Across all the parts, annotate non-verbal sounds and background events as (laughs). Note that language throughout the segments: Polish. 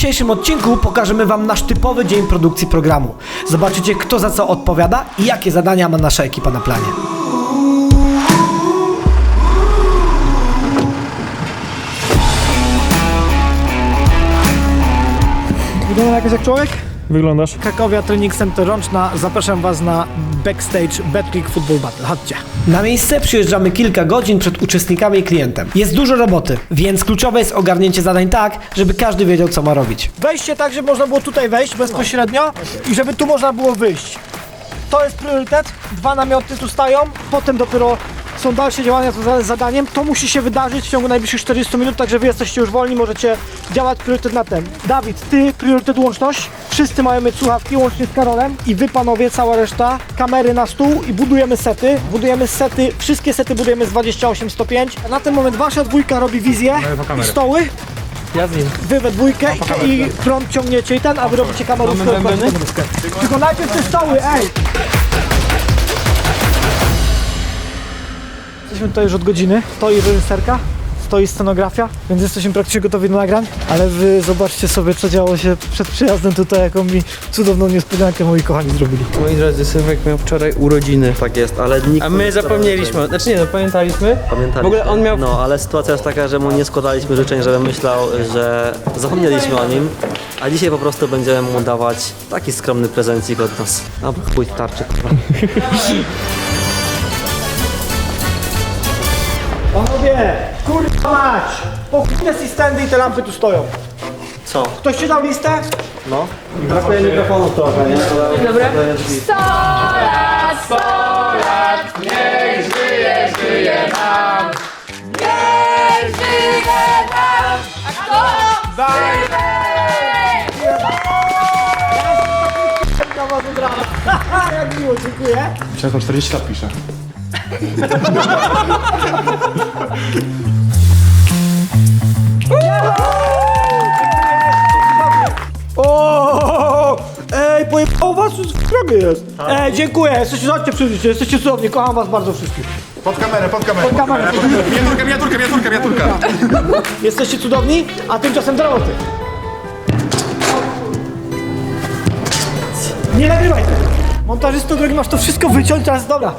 dzisiejszym odcinku pokażemy Wam nasz typowy dzień produkcji programu. Zobaczycie, kto za co odpowiada i jakie zadania ma nasza ekipa na planie. Wygląda jakoś jak człowiek? Wyglądasz? Krakowia Training Center Rączna. Zapraszam Was na backstage Betclick Football Battle. Chodźcie. Na miejsce przyjeżdżamy kilka godzin przed uczestnikami i klientem. Jest dużo roboty, więc kluczowe jest ogarnięcie zadań tak, żeby każdy wiedział, co ma robić. Wejście tak, żeby można było tutaj wejść bezpośrednio i żeby tu można było wyjść. To jest priorytet. Dwa namioty tu stają, potem dopiero są dalsze działania związane z zadaniem. To musi się wydarzyć w ciągu najbliższych 40 minut, także wy jesteście już wolni, możecie działać priorytet na ten. Dawid, ty priorytet łączność. Wszyscy mają mieć słuchawki, łącznie z Karolem. I wy panowie, cała reszta, kamery na stół i budujemy sety. Budujemy sety, wszystkie sety budujemy z 28 105. Na ten moment wasza dwójka robi wizję i stoły. Ja z nim. Wy we dwójkę i, prąd ciągniecie i ten, a wy robicie kamerówkę. dokładnie. Tylko najpierw te stoły, ej! Jesteśmy tutaj już od godziny. Stoi reżyserka, stoi scenografia, więc jesteśmy praktycznie gotowi do nagrań. Ale wy zobaczcie sobie, co działo się przed przyjazdem tutaj, jaką mi cudowną niespodziankę moi kochani zrobili. Moi drodzy, Sylwek miał wczoraj urodziny. Tak jest, ale nikt A my zapomnieliśmy, znaczy nie no, pamiętaliśmy. Pamiętaliśmy. W ogóle on miał... No, ale sytuacja jest taka, że mu nie składaliśmy życzeń, żeby myślał, że zapomnieliśmy o nim, a dzisiaj po prostu będziemy mu dawać taki skromny prezencik od nas. No, chuj tarczy, (laughs) kurwa. Panowie, kurwa mać! Pokójne standy i te lampy tu stoją. Co? Ktoś ci dał listę? No? Brakuje mikrofonu trochę, nie? Dobra. (laughs) Jak miło, dziękuję. Przecież 40 lat pisze. O! Ej, pojebało was w sprawie jest. Ej, dziękuję, jesteście, chodźcie przyjdziecie, jesteście cudowni, kocham was bardzo wszystkich. Pod kamerę, pod kamerę. Pod kamerę. Miniaturka, miniaturka, miniaturka, miniaturka. Jesteście cudowni, a tymczasem do roboty. Nie nagrywaj tego. Montażysto drogi, masz to wszystko wyciąć, teraz dobra.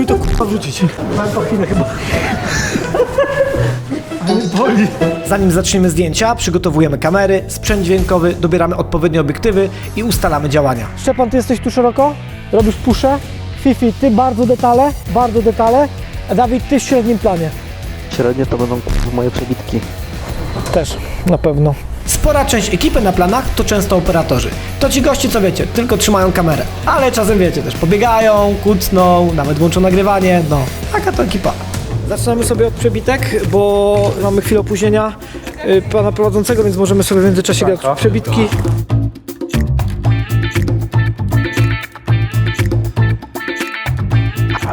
Spróbuj to k***a wrzucić. Mam to chwilę chyba. Boli. Zanim zaczniemy zdjęcia, przygotowujemy kamery, sprzęt dźwiękowy, dobieramy odpowiednie obiektywy i ustalamy działania. Szczepan, ty jesteś tu szeroko? Robisz puszę? Fifi, ty bardzo detale, bardzo detale. A Dawid, ty w średnim planie. Średnio to będą kurwa, moje przebitki. Też, na pewno. Spora część ekipy na planach to często operatorzy. To ci goście, co wiecie, tylko trzymają kamerę. Ale czasem wiecie, też pobiegają, kucną, nawet włączą nagrywanie, no, taka to ekipa. Zaczynamy sobie od przebitek, bo mamy chwilę opóźnienia y, pana prowadzącego, więc możemy sobie w międzyczasie grać w przebitki.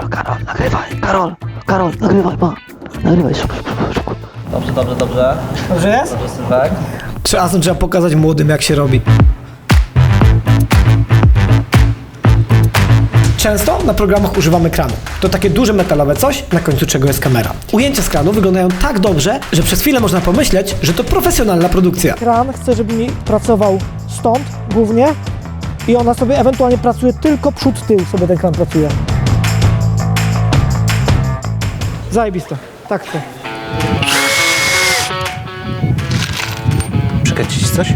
Karol, nagrywaj, Karol, Karol, nagrywaj, ma, nagrywaj, szybko, szybko, szybko. Dobrze, dobrze, dobrze. Dobrze jest? Dobrze, Sylwek. Czasem trzeba pokazać młodym, jak się robi. Często na programach używamy kranu. To takie duże metalowe coś, na końcu czego jest kamera. Ujęcia z kranu wyglądają tak dobrze, że przez chwilę można pomyśleć, że to profesjonalna produkcja. Kran chcę, żeby mi pracował stąd głównie i ona sobie ewentualnie pracuje tylko przód, tył sobie ten kran pracuje. Zajebiste. Tak chcę. Coś?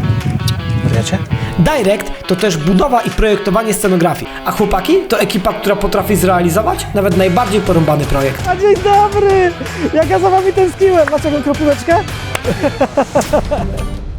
Wariacie? Direct to też budowa i projektowanie scenografii, a chłopaki to ekipa, która potrafi zrealizować nawet najbardziej porąbany projekt. A dzień dobry! Jak ja za wami tęskniłem! Macie jakąś kropóweczkę?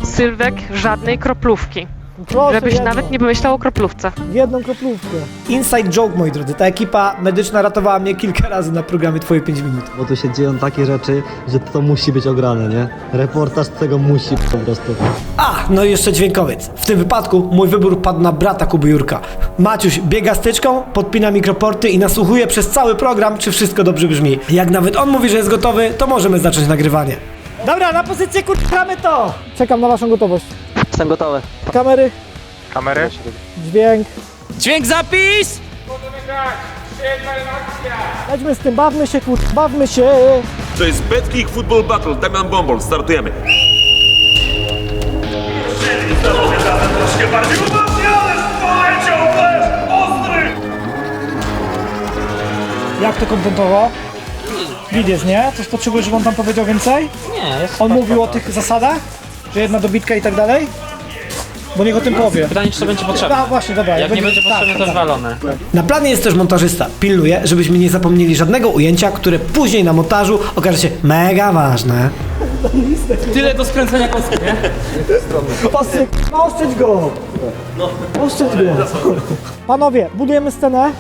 Sylwek żadnej kroplówki. Proszę, Żebyś jedną, nawet nie pomyślał o kroplówce. jedną kroplówkę. Inside joke, moi drodzy. Ta ekipa medyczna ratowała mnie kilka razy na programie Twoje 5 minut. Bo tu się dzieją takie rzeczy, że to musi być ograne, nie? Reportaż tego musi po prostu. A, no i jeszcze dźwiękowiec. W tym wypadku mój wybór padł na brata Kuby Jurka. Maciuś biega styczką, podpina mikroporty i nasłuchuje przez cały program, czy wszystko dobrze brzmi. Jak nawet on mówi, że jest gotowy, to możemy zacząć nagrywanie. Dobra, na pozycję kurczamy to! Czekam na waszą gotowość. Jestem gotowy. Kamery, Kamery? dźwięk. Dźwięk zapis! Lećmy z tym, bawmy się, kur... bawmy się. To jest Betclic Football Battle, Damian Bombol, startujemy. Jak to kontentowo? Widzisz, nie? Coś potrzebujesz, żeby on tam powiedział więcej? Nie, jest On mówił o tych zasadach? Że jedna dobitka i tak dalej? Bo niech o tym powie. Pytanie, czy to będzie potrzebne. A właśnie, dobra. Jak nie będzie potrzebne, to tak. wywalone. Na planie jest też montażysta. Pilnuje, żebyśmy nie zapomnieli żadnego ujęcia, które później na montażu okaże się mega ważne. Tyle do skręcenia kostki, nie? Ostrzyj, oszczędź go! Oszczędź go! Panowie, budujemy scenę.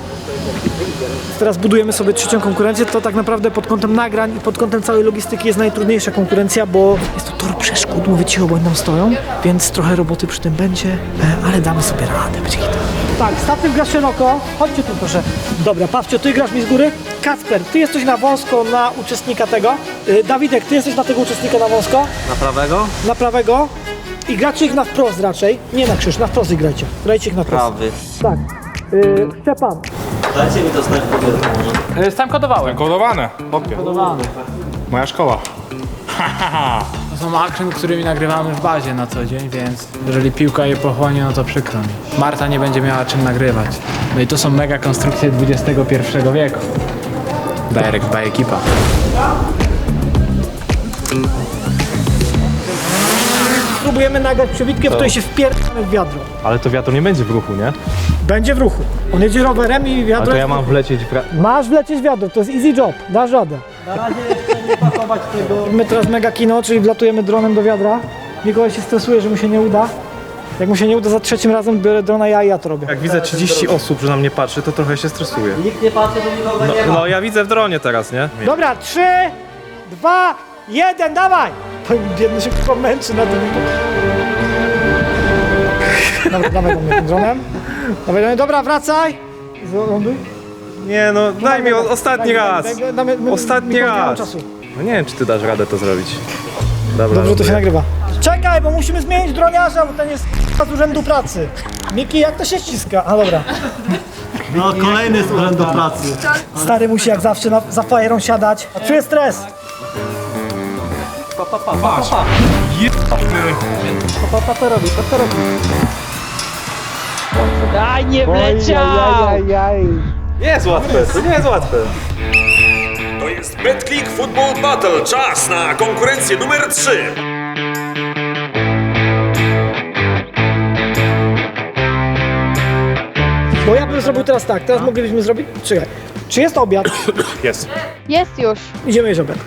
Teraz budujemy sobie trzecią konkurencję. To tak naprawdę pod kątem nagrań i pod kątem całej logistyki jest najtrudniejsza konkurencja, bo jest to tor przeszkód, mówię ci, bo stoją, więc trochę roboty przy tym będzie, e, ale damy sobie radę, będzie hit. Tak, statyw gra szeroko. Chodźcie tu proszę. Dobra, Pawcio, ty grasz mi z góry. Kacper, ty jesteś na wąsko na uczestnika tego. Y, Dawidek, ty jesteś na tego uczestnika na wąsko Na prawego? na prawego i gracie ich na wprost raczej. Nie na krzyż, na wprost ich grajcie. Grajcie ich na wprost. Prawy. Tak. Yy, Szczepan, Dajcie mi to znać po Sam kodowałem. Kodowane. Hopie. Moja szkoła. To są action, którymi nagrywamy w bazie na co dzień, więc jeżeli piłka je pochłonie, no to przykro mi. Marta nie będzie miała czym nagrywać. No i to są mega konstrukcje XXI wieku. Direct by ekipa. spróbujemy nagrać przewitkę, w której się wpierdamy w wiadro. Ale to wiatr nie będzie w ruchu, nie? Będzie w ruchu. On jedzie rowerem i A wiadro to ja mam wlecieć w... Masz wlecieć wiadro, to jest easy job, dasz radę. Na razie jeszcze nie pakować tego. My teraz mega kino, czyli wlatujemy dronem do wiadra. Mikołaj się stresuje, że mu się nie uda. Jak mu się nie uda za trzecim razem, biorę drona ja i ja to robię. Jak widzę 30 osób, że na mnie patrzy, to trochę się stresuję. Nikt nie patrzy, to nikogo nie ma. No ja widzę w dronie teraz, nie? Dobra, trzy, dwa, jeden, dawaj! To biedny się chyba męczy na tym. Dobra, dawaj do mnie tym dronem. Dawaj do mnie, dobra, wracaj! Nie no, daj mi o, ostatni raz! Ostatni raz. Czasu. No nie wiem, czy ty dasz radę to zrobić. Dobra, Dobrze, to się robię. nagrywa. Czekaj, bo musimy zmienić droniarza, bo ten jest z urzędu pracy. Miki, jak to się ściska? A dobra. No kolejny z urzędu pracy. Stary musi jak zawsze na, za fajerą siadać. A czuję stres. Pa, Aj, nie ojej. Nie jest łatwe, to nie jest łatwe. To jest BetClick Football Battle. Czas na konkurencję numer 3. Bo ja bym zrobił teraz tak, teraz moglibyśmy zrobić... Czekaj, czy jest obiad? (coughs) Jest. Jest już. Idziemy jeść obiad.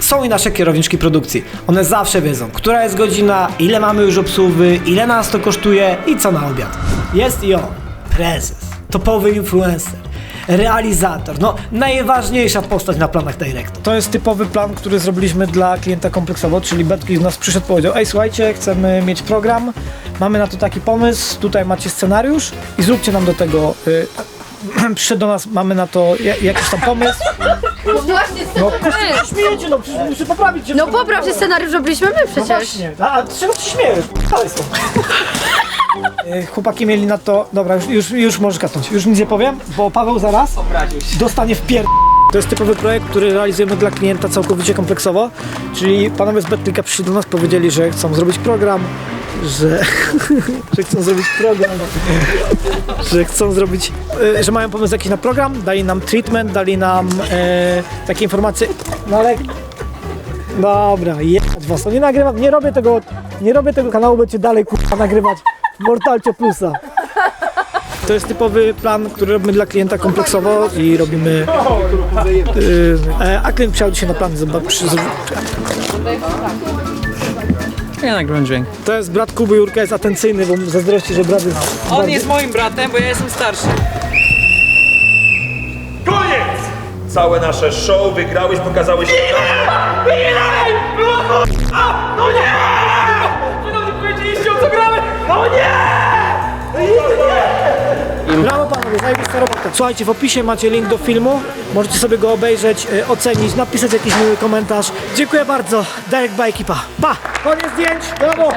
Są i nasze kierowniczki produkcji. One zawsze wiedzą, która jest godzina, ile mamy już obsługi, ile nas to kosztuje i co na obiad. Jest i on, prezes, topowy influencer, realizator, no najważniejsza postać na planach Directo. To jest typowy plan, który zrobiliśmy dla klienta kompleksowo, czyli Betki z nas przyszedł, powiedział, ej słuchajcie, chcemy mieć program, mamy na to taki pomysł, tutaj macie scenariusz i zróbcie nam do tego... Y, (clears throat) przyszedł do nas, mamy na to ja- jakiś tam pomysł. No właśnie, No, przecież śmiejecie, no przecież muszę poprawić się. No popraw, że scenariusz robiliśmy my No przecież. właśnie, a, a z czego ty się śmiejesz? Dalej stąd. (laughs) Y, Chłopaki mieli na to, dobra, już, już, już możesz kasnąć, już nic nie powiem, bo Paweł zaraz dostanie w pier... To jest typowy projekt, który realizujemy dla klienta całkowicie kompleksowo, czyli panowie z Betklika przyszli do nas, powiedzieli, że chcą zrobić program, że, (laughs) że chcą zrobić program, że chcą zrobić, y, że mają pomysł jakiś na program, dali nam treatment, dali nam e, takie informacje, no ale Dobra, jechać was. No nie nagrywam, nie robię tego, nie robię tego kanału, będziecie dalej kurwa nagrywać w Mortalcie Plusa. To jest typowy plan, który robimy dla klienta kompleksowo i robimy. Yy, e, a klient przyjechał dzisiaj na plan. Zobacz, Ja nagrywam dźwięk. To jest brat Kuby Jurka, jest atencyjny, bo zazdrości, że brat jest. On bardziej- jest moim bratem, bo ja jestem starszy. Koniec! Całe nasze show wygrałeś, pokazałeś... Brawo panowie, zajebista robota. Słuchajcie, w opisie macie link do filmu. Możecie sobie go obejrzeć, e, ocenić, napisać jakiś miły komentarz. Dziękuję bardzo. Derek by ekipa. Pa! Koniec zdjęć. Brawo!